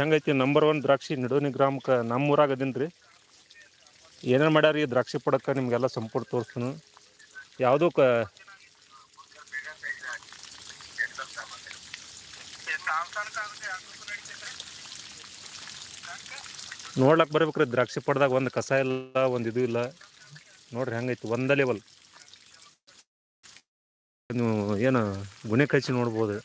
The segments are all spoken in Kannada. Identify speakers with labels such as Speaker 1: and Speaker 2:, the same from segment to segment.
Speaker 1: ಹೆಂಗೈತಿ ನಂಬರ್ ಒನ್ ದ್ರಾಕ್ಷಿ ನಿಡೋನಿ ಗ್ರಾಮಕ್ಕೆ ನಮ್ಮ ಊರಾಗ ಅದೀನಿ ರೀ ಏನೇನು ಮಾಡ್ಯಾರ? ಈ ದ್ರಾಕ್ಷಿ ಪಡಕ್ಕೆ ನಿಮಗೆಲ್ಲ ಸಂಪೂರ್ಣ ತೋರಿಸ್ತೀನಿ. ಯಾವುದೂ ಕ ನೋಡ್ಲಕ್ಕೆ ಬರ್ಬೇಕ್ರಿ, ದ್ರಾಕ್ಷಿ ಪಡ್ದಾಗ ಒಂದು ಕಸ ಇಲ್ಲ, ಒಂದು ಇದು ಇಲ್ಲ. ನೋಡ್ರಿ ಹೆಂಗೈತಿ, ಒಂದ ಲೆವೆಲ್ ನೀವು ಏನು ಗುಣೆ ಕಚ್ಚಿ ನೋಡ್ಬೋದು.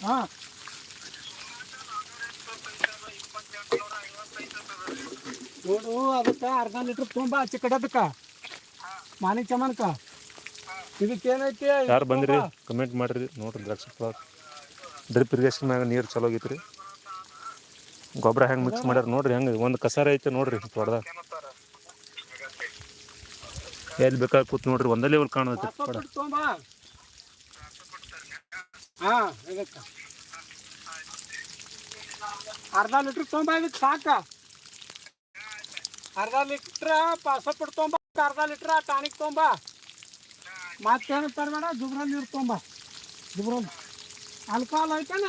Speaker 2: ಹಾ. ನೋಡು ಅದಕ್ಕೆ ಅರ್ಧ ಲೀಟ್ರ್ ತುಂಬ ಹಚ್ಚಿ ಕಡೆ ಅದಕ್ಕೆ ಮಾನಿಕ್ ಚಮನ್ಕ. ಇದಕ್ಕೆ ಏನೈತಿ
Speaker 1: ಯಾರು ಬಂದ್ರಿ? ಕಮೆಂಟ್ ಮಾಡ್ರಿ. ನೋಡ್ರಿ ದ್ರಾಕ್ಷಿ ಡ್ರಿಪ್ ಇರಿಗೇಷನ್ ಮ್ಯಾಗ ನೀರು ಚಲೋ ಆಗೈತ್ರಿ. ಗೊಬ್ಬರ ಹೆಂಗೆ ಮಿಕ್ಸ್ ಮಾಡ್ಯಾರ ನೋಡ್ರಿ ಹೆಂಗೆ ಒಂದು ಕಸಾರ ಐತೆ ನೋಡ್ರಿ ತೊಡ್ದಾಗ ಎಲ್ಲಿ ಬೇಕಾಗಿ ಕೂತ್ ನೋಡ್ರಿ ಒಂದೇ ಲೆವೆಲ್ ಕಾಣುತ್ತೆ.
Speaker 2: ಹಾ ಇದಕ್ಕೆ ಅರ್ಧ ಲೀಟ್ರ್ ತೊಂಬ ಇದಕ್ಕೆ ಸಾಕ. ಅರ್ಧ ಲೀಟ್ರ ಪಾಸಪುಟ್ ತೊಂಬ ಅರ್ಧ ಲೀಟ್ರ್ ಟಾನಿಕ್ ತೊಂಬ. ಮತ್ತೇನು ತರಬೇಡ ಜುಬ್ರ ನೀರು ತೊಂಬ. ಜುಬ್ರ ಆಲ್ಕೋಹಾಲ್ ಐತೇನ?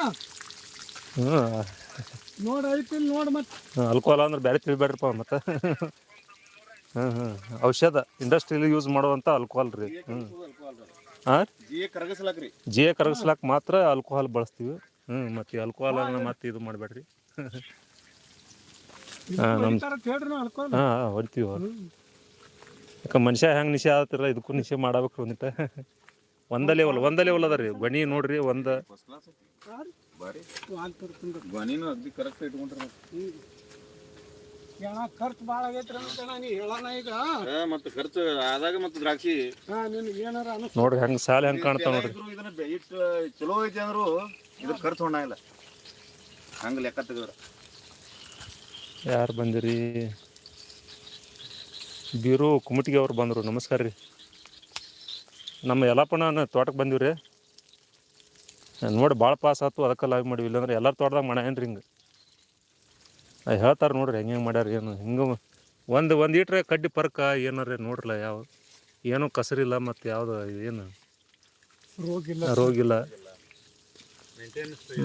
Speaker 2: ನೋಡಿ ಐತಿ ನೋಡಿ ಮತ್ತೆ.
Speaker 1: ಅಲ್ಕೋಹಾಲ್ ಅಂದ್ರೆ ಬೇರೆ ತಿಳಿಬೇಡ್ರಪ್ಪ ಮತ್ತೆ. ಹ್ಞೂ ಹ್ಞೂ ಔಷಧ ಇಂಡಸ್ಟ್ರಿಯಲ್ಲಿ ಯೂಸ್ ಮಾಡುವಂಥ ಅಲ್ಕೋಹಾಲ್ ರೀ. ಹ್ಞೂ ಹಾಂ
Speaker 3: ಜಿಎ ಕರಗಿಸ್ಲಾಕ್ರಿ.
Speaker 1: ಜಿ ಎ ಕರಗಿಸ್ಲಾಕ ಮಾತ್ರ ಆಲ್ಕೋಹಾಲ್ ಬಳಸ್ತೀವಿ. ಹ್ಞೂ ಮತ್ತೆ ಆಲ್ಕೋಹಾಲ್ ಮತ್ತೆ ಇದು ಮಾಡಬೇಡ್ರಿ. ಹಾಂ
Speaker 2: ನಮ್ಮ
Speaker 1: ಹಾಂ ಹೊಡಿತೀವಿ ಯಾಕೆ ಮನುಷ್ಯ ಹೆಂಗೆ ನಿಶೆ ಆಗತ್ತಿರ ಇದಕ್ಕೂ ನಿಶೆ ಮಾಡಬೇಕು ಒಂದಿಟ ಒಂದ ಲೆವೆಲ್ ಒಂದ ಲೆವೆಲ್ ಅದ ರೀ ಗೊನಿ ನೋಡ್ರಿ ಒಂದ
Speaker 2: ಏನ ಖರ್ಚು ಭಾಳ ಆಗೈತ್ರಿ ಅಂತ ನೀ ಹೇಳೋಣ ಈಗ.
Speaker 3: ಮತ್ತೆ ಖರ್ಚು ಆದಾಗ ಮತ್ತೆ ದ್ರಾಕ್ಷಿ.
Speaker 2: ಹಾ ನಿನ್ಗೆ ಏನಾರ ಅನಿಸ್
Speaker 1: ನೋಡ್ರಿ ಹೆಂಗೆ ಸಾಲ ಹೆಂಗೆ ಕಾಣ್ತಾವ ನೋಡ್ರಿ.
Speaker 3: ಇದನ್ನ ಬೆ- ಚಲೋ ಐತಿ ಅಂದ್ರು ಇದ್ರ ಖರ್ಚು ಹೊಣ್ಣಾಗಿಲ್ಲ ಹಂಗ ಲೆಕ್ಕ ತೆಗದ್ರ.
Speaker 1: ಯಾರು ಬಂದಿರಿ? ಬೀರು ಕುಮಟಿಗೆ ಅವ್ರು ಬಂದರು. ನಮಸ್ಕಾರ ರೀ. ನಮ್ಮ ಯಲ್ಲಪ್ಪನ ತೋಟಕ್ಕೆ ಬಂದಿವ್ರಿ. ರೀ ನೋಡಿ ಭಾಳ ಪಾಸ್ ಆಯ್ತು ಅದಕ್ಕೆ ಲಾಭ ಮಾಡಿವಿ. ಇಲ್ಲಾಂದ್ರೆ ಎಲ್ಲರ ತೋಟದಾಗ ಮಾಡ್ಯಾನ್ರಿ ಹಿಂಗೆ? ಹೇಳ್ತಾರೆ ನೋಡ್ರಿ ಹೆಂಗೆ ಹೆಂಗೆ ಮಾಡ್ಯಾರ ಏನು ಹಿಂಗೆ ಒಂದು ಒಂದು ಈಟ್ರೆ ಕಡ್ಡಿ ಪರ್ಕ ಏನಾರ ನೋಡ್ರಲ್ಲ ಯಾವ ಏನೂ ಕಸರಿಲ್ಲ ಮತ್ತು ಯಾವುದು ಏನು? ರೋಗಿಲ್ಲ. ರೋಗಿಲ್ಲ.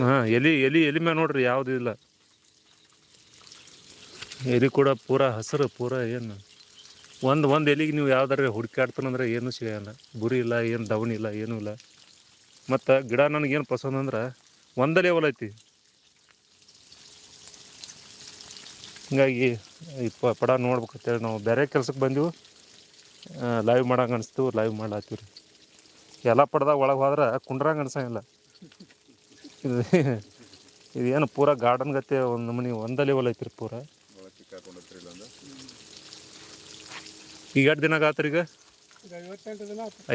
Speaker 1: ಹಾಂ ಎಲಿ ಎಲಿ ಎಲಿ ಮ್ಯಾಗ ನೋಡ್ರಿ ಯಾವುದು ಇಲ್ಲ. ಎಲಿ ಕೂಡ ಪೂರ ಹಸಿರು ಪೂರ ಏನು? ಒಂದು ಒಂದು ಎಲಿಗೆ ನೀವು ಯಾವ್ದಾರ ಹುಡುಕಾಡ್ತಾನಂದ್ರೆ ಏನೂ ಸಿಗಲ್ಲ ಗುರಿ ಇಲ್ಲ ಏನು ದವಣಿ ಇಲ್ಲ ಏನೂ ಇಲ್ಲ. ಮತ್ತು ಗಿಡ ನನಗೇನು ಪಸಂದ್ ಅಂದ್ರೆ ಒಂದೇ ಲೆವೆಲ್ ಐತಿ. ಹಿಂಗಾಗಿ ಈ ಪ ಪಡ ನೋಡ್ಬೇಕಂತೇಳಿ ನಾವು ಬೇರೆ ಕೆಲ್ಸಕ್ಕೆ ಬಂದೀವಿ. ಲೈವ್ ಮಾಡಂಗೆ ಅನಿಸ್ತು ಲೈವ್ ಮಾಡ್ಲಾತೀವಿ ರೀ ಎಲ್ಲ ಪಡ್ದಾಗ ಒಳಗೆ ಹೋದ್ರೆ ಕುಂಡ್ರಂಗೆ ಅನ್ಸಂಗಿಲ್ಲ. ಇದು ಇದೇನು ಪೂರ ಗಾರ್ಡನ್ ಗತ್ತೆ ಒಂದು ನಮೂನಿ ಒಂದಲ್ಲಿ ಲೆವೆಲ್ ಐತ್ರಿ ಪೂರ. ಈಗ ಎರಡು ದಿನ ಆಗತ್ತೆ ಈಗ?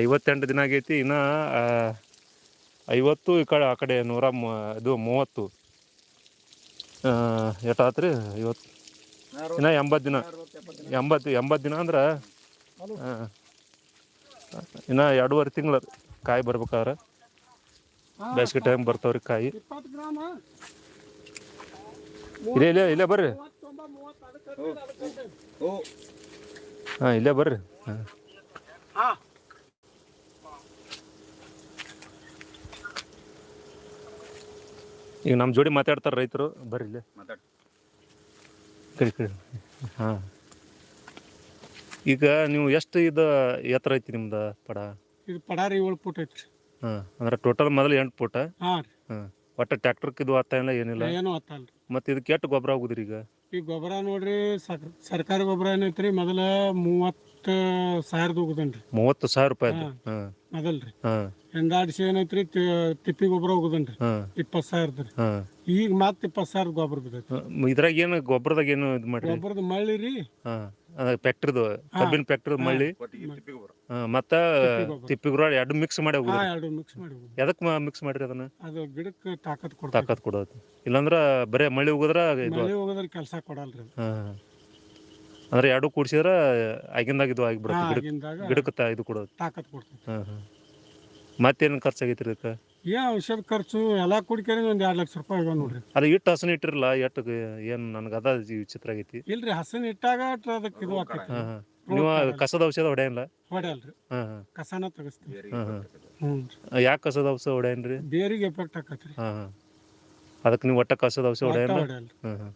Speaker 2: ಐವತ್ತೆಂಟು ದಿನ
Speaker 1: ಆಗೈತಿ, ಇನ್ನು ಐವತ್ತು ಈ ಕಡೆ, ಆ ಕಡೆ ನೂರ ಮ, ಇದು ಮೂವತ್ತು. ಎಷ್ಟಾತ್ರಿ ಐವತ್ತು. ಇನ್ನು ಎಂಬತ್ತು ದಿನ. ಎಂಬತ್ತು ಎಂಬತ್ತು ದಿನ ಅಂದ್ರೆ ಇನ್ನ ಇನ್ನು ಎರಡೂವರೆ ತಿಂಗಳು ಕಾಯಿ ಬರ್ಬೇಕಾದ್ರೆ. ಬೇಸಿಗೆ ಟೈಮ್ ಬರ್ತಾವ್ರಿ ಕಾಯಿ. ಇಲ್ಲ ಇಲ್ಲೇ ಇಲ್ಲೇ ಬರ್ರಿ. ಹಾಂ ಇಲ್ಲೇ ಬರ್ರಿ. ಹಾಂ. ಈಗ ನಮ್ಮ ಜೋಡಿ ಮಾತಾಡ್ತಾರೆ ರೈತರು. ಬರ್ರಿ ಇಲ್ಲೇ.
Speaker 3: ಮಾತಾಡ್
Speaker 1: ಕಡಿ ಕಡೆ ಹಾಂ. ಈಗ ನೀವು ಎಷ್ಟು ಇದು ಎತ್ತರ ಐತಿ ನಿಮ್ದು ಪಡ?
Speaker 2: ಇದು ಪಡಾರಿ ಏಳು ಫುಟ್ ಐತ್ರಿ.
Speaker 1: ಹಾಂ ಅಂದ್ರೆ ಟೋಟಲ್ ಮೊದಲು ಎಂಟು ಫುಟ
Speaker 2: ಹಾ ಒಟ್ಟ
Speaker 1: ಹಾಂ ಒಟ್ಟು ಇದು ಆಗ್ತಾ ಇಲ್ಲ ಏನಿಲ್ಲ?
Speaker 2: ಏನೂ ಹತ್ತಲ್ಲ
Speaker 1: ಮತ್ತು ಇದಕ್ಕೆ ಎಷ್ಟು ಗೊಬ್ಬರ ಆಗುದ್ರಿ ಈಗ?
Speaker 2: ಈ ಗೊಬ್ಬರ ನೋಡ್ರಿ ಸರ್- ಸರ್ಕಾರಿ ಗೊಬ್ಬರ ಏನೈತ್ರಿ ಮೊದಲ ಮೂವತ್ತು ಸಾವಿರದ ಹೋಗುದನ್ರಿ.
Speaker 1: ಮೂವತ್ತು ಸಾವಿರ ರೂಪಾಯಿ ಹಾಂ.
Speaker 2: ಮೊದಲ್ರಿ
Speaker 1: ಹಾಂ.
Speaker 2: ಎಂದಾಡಿಸಿ ಏನೈತ್ರಿ ತಿಪ್ಪಿ ಗೊಬ್ಬರ ಹೋಗುದನ್ರಿ.
Speaker 1: ಹಾಂ.
Speaker 2: ಇಪ್ಪತ್ತು ಸಾವಿರದ
Speaker 1: ಹಾಂ.
Speaker 2: ಈಗ ಮತ್ತೆ ಇಪ್ಪತ್ತು ಸಾವಿರದ ಗೊಬ್ಬರ ಬಿದ್ದೈತಿ
Speaker 1: ಇದ್ರಾಗ ಏನು ಗೊಬ್ಬರದಾಗ ಏನು ಇದು ಮಾಡಿ
Speaker 2: ಗೊಬ್ಬರದ ಮಳ್ಳಿ ರೀ.
Speaker 1: ಹಾಂ. ಅದ ಫ್ಯಾಕ್ಟ್ರಿದು ಕಬ್ಬಿನ ಫ್ಯಾಕ್ಟ್ರಿದು ಮಳ್ಳಿ.
Speaker 3: ಮತ್ತ ತಿಪ್ಪಿ
Speaker 1: ಹಾಂ ಮತ್ತು
Speaker 2: ಗೊಬ್ಬರ.
Speaker 1: ಎರಡು ಮಿಕ್ಸ್ ಮಾಡಿ
Speaker 2: ಹಾ
Speaker 1: ಹೋಗುದ್ರಿ
Speaker 2: ಎರಡು ಮಿಕ್ಸ್ ಮಾಡಿ ಹೋಗುದು.
Speaker 1: ಎದಕ್ಕೆ ಮಿಕ್ಸ್ ಮಾಡಿರಿ ಅದನ್ನ?
Speaker 2: ಅದು ಗಿಡಕ್ಕೆ ತಾಕತ್ ಕೊಡ್ತೈತಿ
Speaker 1: ತಾಕತ್ ಕೊಡೋದು. ಇಲ್ಲಾಂದ್ರ ಬರೇ ಮಳಿ ಹೋಗುದ್ರ ಇದು
Speaker 2: ಮಳೆ ಹೋಗೋದ್ರ ಕೆಲಸ ಕೊಡಲ್ರಿ ಅದು.
Speaker 1: ಹಾಂ. ಅಂದ್ರೆ ಎರಡು ಕೂಡ್ಸಿದ್ರೆ ಆಗಿಂದಾಗ ಇದು ಆಗಿಬಿಡುತ್ತೆ. ಗಿಡಕ್ಕೆ
Speaker 2: ಆಗಿಂದಾಗ
Speaker 1: ಗಿಡಕ್ಕೆ ತಾ ಇದು ಕೊಡೋದು.
Speaker 2: ತಾಕತ್ ಕೊಡ್ತೈತಿ
Speaker 1: ಹಾಂ ಹಾಂ ಮತ್ತೇನು ಖರ್ಚಾಗೈತಿ ರೀ ಇದಕ್ಕೆ?
Speaker 2: ಏನ್ ಔಷಧ ಖರ್ಚು ಎಲ್ಲಾ ಕುಡಿಕೇರಿ ಒಂದ್ ಎರಡ್ ಲಕ್ಷ ರೂಪಾಯಿ ನೋಡ್ರಿ.
Speaker 1: ಅದು ಇಟ್ಟು ಹಸನ ಇಟ್ಟಿರಲ್ಲ ಎಷ್ಟು ಏನು ನನಗೆ ಅದ ಈ ವಿಚಿತ್ರ ಆಗೈತಿ?
Speaker 2: ಇಲ್ರಿ ಹಸನ್ ಇಟ್ಟಾಗ ಅದಕ್ಕೆ ಇದು ಆಕೈತಿ
Speaker 1: ಹಾಂ ಹಾಂ ನೀವು ಕಸದ ಔಷಧ ಹೊಡೆಯಲ್ಲ
Speaker 2: ಹೊಡೆಯಲ್ರಿ.
Speaker 1: ಹಾಂ ಹಾಂ
Speaker 2: ಕಸನ ತೆಗಿಸ್ತೀವಿ.
Speaker 3: ಬೇರಿಗೆ
Speaker 1: ಹಾಂ, ಹಾಂ.
Speaker 2: ಹ್ಞೂ
Speaker 1: ಯಾಕೆ ಕಸದ ಔಷಧ ಹೊಡೆಯನ್ರಿ?
Speaker 2: ಬೇರಿಗೆ ಎಫೆಕ್ಟ್ ಆಕತ್ರಿ.
Speaker 1: ಹಾಂ ಹಾಂ ಅದಕ್ಕೆ ನೀವು ಒಟ್ಟ ಕಸದ ಔಷಧ
Speaker 2: ಒಟ್ಟ
Speaker 1: ಹೊಡೆಯಲ್ಲ
Speaker 2: ಹೊಡೆಯಲ್ರಿ.
Speaker 1: ಹಾಂ ಹಾಂ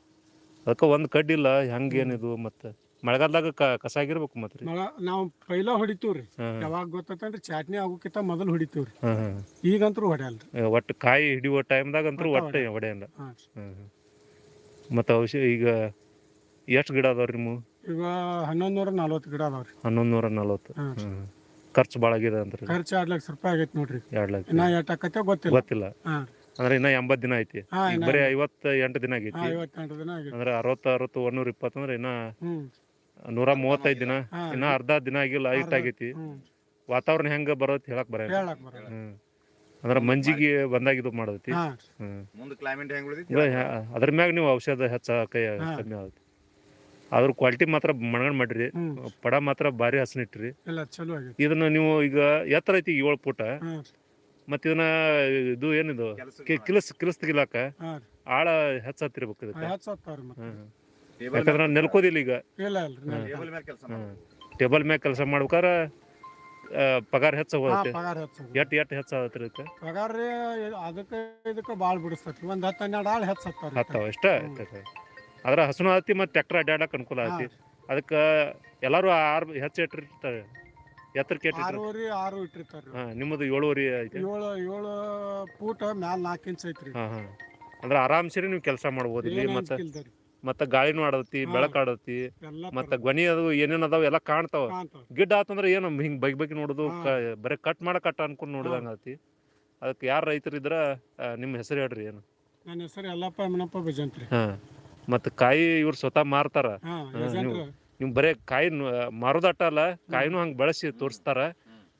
Speaker 1: ಅದಕ್ಕೆ ಒಂದು ಕಡ್ಡಿಲ್ಲ ಹೆಂಗೆ ಏನಿದು ಮತ್ತು? ಮಳೆಗಾಲದಾಗ ಕ ಕಸ ಆಗಿರ್ಬೇಕು ಮತ್ತೆ ರೀ.
Speaker 2: ಮಳ ನಾವು ಪೈಲ ಹೊಡಿತೀವ್ರಿ. ಯಾವಾಗ ಗೊತ್ತಂದ್ರೆ ಚಾಟ್ನಿ ಆಗೋಕ್ಕಿಂತ ಮೊದಲು ಹೊಡಿತೀವ್ರಿ.
Speaker 1: ಹಾಂ ಹಾಂ
Speaker 2: ಈಗಂತೂ ಹೊಡೆಯಲ್ರಿ.
Speaker 1: ಒಟ್ಟು ಕಾಯಿ ಹಿಡಿಯುವ ಟೈಮ್ದಾಗ ಅಂತೂ
Speaker 2: ಒಟ್ಟ
Speaker 1: ಹೊಡೆಯಲ್ಲ ಮತ್ತ ಔಷಧ ಈಗ ಎಷ್ಟು ಗಿಡ ಅದಾವ್ರಿ ರೀ
Speaker 2: ಈಗ ಹನ್ನೊಂದು ನೂರ ನಲ್ವತ್ತು ಗಿಡ ಅದಾವ್ರಿ
Speaker 1: ಹನ್ನೊಂದು ನೂರ ನಲ್ವತ್ತು.
Speaker 2: ಹಾಂ
Speaker 1: ಖರ್ಚು ಭಾಳ ಆಗಿದೆ ಅಂತ
Speaker 2: ಖರ್ಚು ಎರಡು ಲಕ್ಷ ರೂಪಾಯಿ ಆಗೈತೆ ನೋಡ್ರಿ.
Speaker 1: ಎರಡು ಲಕ್ಷ.
Speaker 2: ಇನ್ನ ಎಷ್ಟು ಆಕತ್ತೆ ಗೊತ್ತಿಲ್ಲ.
Speaker 1: ಗೊತ್ತಿಲ್ಲ.
Speaker 2: ಹಾಂ
Speaker 1: ಅಂದ್ರೆ ಇನ್ನ ಎಂಬತ್ತು ದಿನ ಐತಿ.
Speaker 2: ಹಾಂ
Speaker 1: ಈಗ ಬರೀ ಐವತ್ತ. ಎಂಟು ದಿನ
Speaker 2: ಹಾಂ
Speaker 1: ಆಗೈತಿ
Speaker 2: ಐವತ್ತೆಂಟು ದಿನ ಆಗೈತೆ.
Speaker 1: ಅಂದ್ರೆ ಅರವತ್ತು ಅರವತ್ತು ಒಂದೂರ ಇಪ್ಪತ್ತು ಅಂದ್ರೆ ಇನ್ನ
Speaker 2: ಹ್ಞೂ
Speaker 1: ನೂರ ಮೂವತ್ತೈದು ದಿನ ಇನ್ನ ಅರ್ಧ ದಿನ ಆಗಿಲ್ಲ ಲೈಟ್ ಆಗೈತಿ. ವಾತಾವರಣ ಹೆಂಗ ಬರತ್ ಹೇಳಕ್ ಬರ
Speaker 2: ಹೇಳಕ್ ಬರಲ್ಲ.
Speaker 1: ಹ್ಮ್. ಅಂದ್ರೆ ಮಂಜಿಗೆ ಬಂದಾಗ ಇದು ಮಾಡತೈತಿ
Speaker 2: ಹಾಂ
Speaker 3: ಮುಂದೆ ಕ್ಲೈಮೇಟ್ ಹೆಂಗ್ ಉಳಿದೈತಿ?
Speaker 1: ಇಲ್ಲ, ಹ್ಯಾ- ಅದ್ರ ಮ್ಯಾಗ ನೀವು ಔಷಧ ಹೆಚ್ಚ ಕೈ. ಕಮ್ಮಿ ಆಗುತ್ತೆ. ಅದ್ರ ಕ್ವಾಲಿಟಿ ಮಾತ್ರ ಮಣಗಣ್ ಮಾಡ್ರಿ. ಪಡ ಮಾತ್ರ ಭಾರಿ ಹಸನ ಇಟ್ರಿ
Speaker 2: ಎಲ್ಲ ಚಲೋ ಆಗೈತೆ.
Speaker 1: ಇದನ್ನ ನೀವು ಈಗ ಎತ್ತರ ಐತಿ ಏಳು ಪುಟ.
Speaker 2: ಹಾಂ.
Speaker 1: ಮತ್ತೆ ಇದನ್ನ ಇದು ಏನಿದು?
Speaker 3: ಕೆಲಸ
Speaker 1: ಕಿಲಸ್ ಕಿಲಸ್ ತೆಗಿಲಾಕ
Speaker 2: ಹಾಂ.
Speaker 1: ಆಳ ಹೆಚ್ಚ ಹತ್ತಿರ್ಬೇಕು ಇದಕ್ಕೆ.
Speaker 2: ಮತ್ತೆ.
Speaker 1: ಹ್ಮ್.
Speaker 3: ಟೇಬಲ್
Speaker 1: ನಾನು ನೆಲ್ಕೋದಿಲ್ಲ ಈಗ.
Speaker 2: ಇಲ್ಲ ಇಲ್ರಿ
Speaker 3: ಟೇಬಲ್
Speaker 1: ಮ್ಯಾಗ ಕೆಲಸ ಮಾಡ್ಬೇಕಾರ ಪಗಾರ ಹೆಚ್ಚ ಹೋಗುತ್ತೆ
Speaker 2: ಪಗಾರ ಹೆಚ್ಚು
Speaker 1: ಎಟ್ ಎಟ್ ಹೆಚ್ಚ ಆಗತ್ತೆ ಇದಕ್ಕೆ
Speaker 2: ಪಗಾರ ರೀ ಅದಕ್ಕೆ ಇದಕ್ಕೆ ಭಾಳ ಬಿಡಿಸ್ತೈತಿ. ಒಂದು ಹತ್ತು ಹನ್ನೆರಡು ಆಳು ಹೆಚ್ಚು ಹತ್ತಾವ್ರಿ
Speaker 1: ಹತ್ತಾವ ಇಷ್ಟ ಅದ್ರ ಹಸುನು ಆತಿ ಮತ್ತು ಟ್ರ್ಯಾಕ್ಟರ್ ಅಡ್ಡಾಡಕ್ಕೆ ಅನುಕೂಲ ಆತಿ ಅದಕ್ಕೆ ಎಲ್ಲರೂ ಆರು ಹೆಚ್ಚು ಇಟ್ಟಿರ್ತಾರೆ. ಎತ್ತರಕ್ಕೆ
Speaker 2: ಆರೂವರೆ ಆರು ಇಟ್ಟಿರ್ತಾರೆ.
Speaker 1: ಹಾಂ ನಿಮ್ಮದು ಏಳುವರೆ ಐತಿ.
Speaker 2: ಏಳು ಏಳು ಫೂಟ್ ಮ್ಯಾಲ ನಾಲ್ಕು ಇಂಚ್ ಐತ್ರಿ.
Speaker 1: ಹಾಂ ಹಾಂ. ಅಂದ್ರೆ ಆರಾಮ್ಸಿರಿ ನೀವು ಕೆಲಸ ಮಾಡ್ಬೋದು ಇಲ್ಲಿ ಮತ್ತು. ಮತ್ತು ಗಾಳಿನೂ ಆಡತಿ. ಬೆಳಕು ಆಡತಿ ಮತ್ತ ಗೊನಿ ಅದು ಏನೇನು ಅದಾವ ಎಲ್ಲ ಕಾಣ್ತಾವ. ಗಿಡ್ಡ ಆತಂದ್ರ ಏನು ಹಿಂಗೆ ಬೈಕ್ ಬೈಕ್ ನೋಡುದು ಬರೀ ಕಟ್ ಮಾಡ ಕಟ್ ಅನ್ಕೊಂಡು ನೋಡಿದಂಗ ಆತಿ. ಅದಕ್ಕೆ ಯಾರು ರೈತರು ಇದ್ರ ಆ, ನಿಮ್ಮ ಹೆಸರು ಹೇಳ್ರಿ ಏನು.
Speaker 2: ನನ್ನ ಹೆಸರು ಯಲ್ಲಪ್ಪ ಮನಪ್ಪ ಬಿಜಂತ್ರಿ
Speaker 1: ಹಾಂ. ಮತ್ತು ಕಾಯಿ ಇವ್ರು ಸ್ವತಃ ಮಾರ್ತಾರ. ನೀವು ಬರೇ ಕಾಯಿ ಮಾರೋದಟ್ಟ ಅಲ್ಲ ಕಾಯಿನೂ ಹಂಗೆ ಬಳಸಿ ತೋರಿಸ್ತಾರ.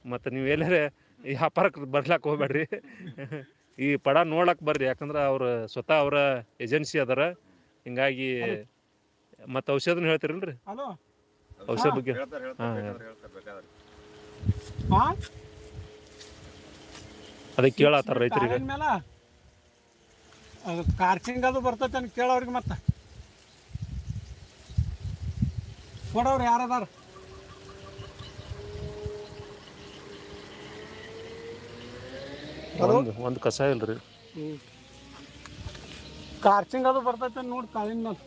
Speaker 1: ಮತ್ತ ನೀವು ಎಲ್ಲರೇ ಈ ವ್ಯಾಪಾರಕ್ಕೆ ಬರ್ಲಾಕ್ ಹೋಗ್ಬೇಡ್ರಿ. ಈ ಪಡ ನೋಡಕ್ ಬರ್ರಿ ಯಾಕಂದ್ರೆ ಅವ್ರ ಸ್ವತಃ ಅವರ ಏಜೆನ್ಸಿ ಅದಾರ. ಹಿಂಗಾಗಿ ಮತ್ತೆ ಔಷಧನ ಹೇಳ್ತಿರಲ್ರಿ?
Speaker 2: ಹಲೋ.
Speaker 1: ಔಷಧ ಬಗ್ಗೆ.
Speaker 3: ಹೇಳ್ತಾರೆ
Speaker 1: ಹಾ,
Speaker 3: ಹೇಳ್ತಾರೆ. ಬೇಕಾದ್ರೆ. ಹೇಳ್ತಾರೆ
Speaker 1: ಅದಕ್ಕೆ ಕೇಳತ್ತಾರ ರೈತರಿಗೆ.
Speaker 2: ಕಾರ್ಚಿಂಗ್ ಅದು ಬರ್ತೈತೆ ಅಂತ ಕೇಳೋರಿಗೆ ಮತ್ತೆ. ಕೊಡೋರು ಯಾರದಾರ?
Speaker 1: ಒಂದು ಒಂದು ಕಸ ಇಲ್ರಿ.
Speaker 2: ಕಾರ್ಚಿಂಗ್ ಅದು ಬರ್ತೈತೆ ನೋಡಿ ಕಾಳಿನ ಮೇಲೆ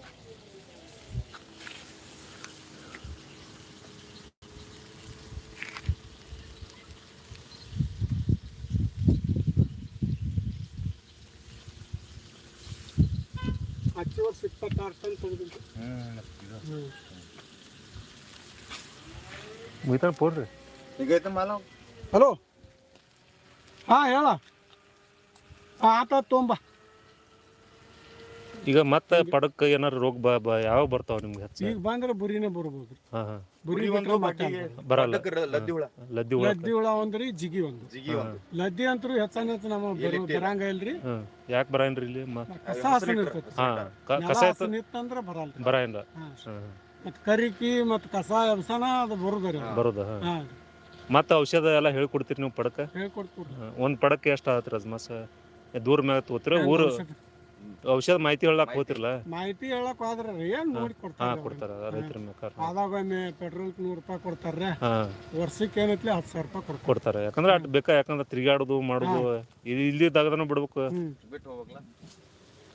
Speaker 2: ಹಚ್ಚಿ ವರ್ಷ ಇಪ್ಪತ್ತಾರು ಟನ್ ತೆಗೆದಿದ್ದು ಹ್ಞೂ
Speaker 1: ಮುಗಿತಾನ ಪೋಡ್ರಿ
Speaker 3: ಈಗ ಐತೆ ಮಾಲ
Speaker 2: ಹಲೋ ಹಾಂ ಹೇಳ ಹಾಂ ಆತ ತೊಂಬ
Speaker 1: ಈಗ ಮತ್ತೆ ಪಡಕ್ಕೆ ಏನಾರು ರೋಗ ಬ ಬ ಯಾವ ಬರ್ತಾವ ನಿಮ್ಗೆ ಹೆಚ್ಚು
Speaker 2: ಈಗ ಬಂದ್ರೆ ಬುರಿನೇ ಬರ್ಬೋದು.
Speaker 1: ಹಾಂ ಹಾಂ.
Speaker 2: ಬುರಿ
Speaker 3: ಬಡ್ಡಿಗೆ
Speaker 1: ಬರಲ್ಲ.
Speaker 3: ಲದ್ದಿ ಹುಳ.
Speaker 1: ಲದ್ದಿ ಹುಳ.
Speaker 2: ಲದ್ದಿ ಹುಳ ಒಂದ್ರಿ ಜಿಗಿ ಒಂದು.
Speaker 3: ಜಿಗಿ ಒಂದು.
Speaker 2: ಲದ್ದಿ ಅಂತೂ ಹೆಚ್ಚಾನ ನಮ್ಮ ಬರೋ ಬರಂಗ ಇಲ್ರಿ.
Speaker 1: ಹಾಂ ಯಾಕೆ ಬರನ್ರಿ ಇಲ್ಲಿ? ಮ
Speaker 2: ಕಸ ಹಸನ ಇರ್ತೈತಿ.
Speaker 1: ಹಾಂ ಕಸ ಇತ್ತು
Speaker 2: ಹಸನ ಇತ್ತಂದ್ರ ಬರಲ್ರಿ ಹಾಂ.
Speaker 1: ಹಾಂ
Speaker 2: ಮತ್ ಕರಿಕಿ ಮತ್ ಕಸ ಎಬ್ಸನ ಅದು ಬರುದ್ರಿ
Speaker 1: ಬರೋದ ಹಾಂ.
Speaker 2: ಹಾಂ.
Speaker 1: ಮತ್ತೆ ಔಷಧ ಎಲ್ಲ ಹೇಳ್ಕೊಡ್ತೀರಿ ನೀವು ಪಡಕ್ಕೆ?
Speaker 2: ಹೇಳ್ಕೊಡ್ತೀವಿ
Speaker 1: ಒಂದು ಪಡಕ್ಕೆ ಎಷ್ಟು ಆಗತ್ತೆ ಅಜ್ಮಾಸ ದೂರ ಮ್ಯಾಗ ತಗೋತಿರ? ಊರು ಔಷಧ ಮಾಹಿತಿ ಹೇಳಕ್ ಹೋತಿರ್ಲ?
Speaker 2: ಮಾಹಿತಿ ಹೇಳಕ್ ಹೋದ್ರ ಏನ್ ನೋಡಿ
Speaker 1: ಹಾ
Speaker 2: ಕೊಡ್ತಾರ
Speaker 1: ಕೊಡ್ತಾರ ರೈತರ
Speaker 2: ಪೆಟ್ರೋಲ್ ನೂರು ರೂಪಾಯಿ ಕೊಡ್ತಾರ್ರೆ.
Speaker 1: ಹಾ.
Speaker 2: ವರ್ಷಕ್ಕೆ ಏನೈತಿ ಹತ್ತು ಸಾವಿರ ರೂಪಾಯಿ ಕೊಡ್ತಾರ
Speaker 1: ಕೊಡ್ತಾರೆ ಯಾಕಂದ್ರೆ ಅಟ್ ಬೇಕಾ ಯಾಕಂದ್ರೆ ತಿರುಗಾಡೋದು ಮಾಡೋದು ಇಲ್ಲಿ ಇಲ್ಲಿ ದಗದನ ಬಿಡ್ಬೇಕು.
Speaker 2: ಹ್ಮ್.
Speaker 3: ಬಿಟ್ಟು ಹೋಗ್ಲಾ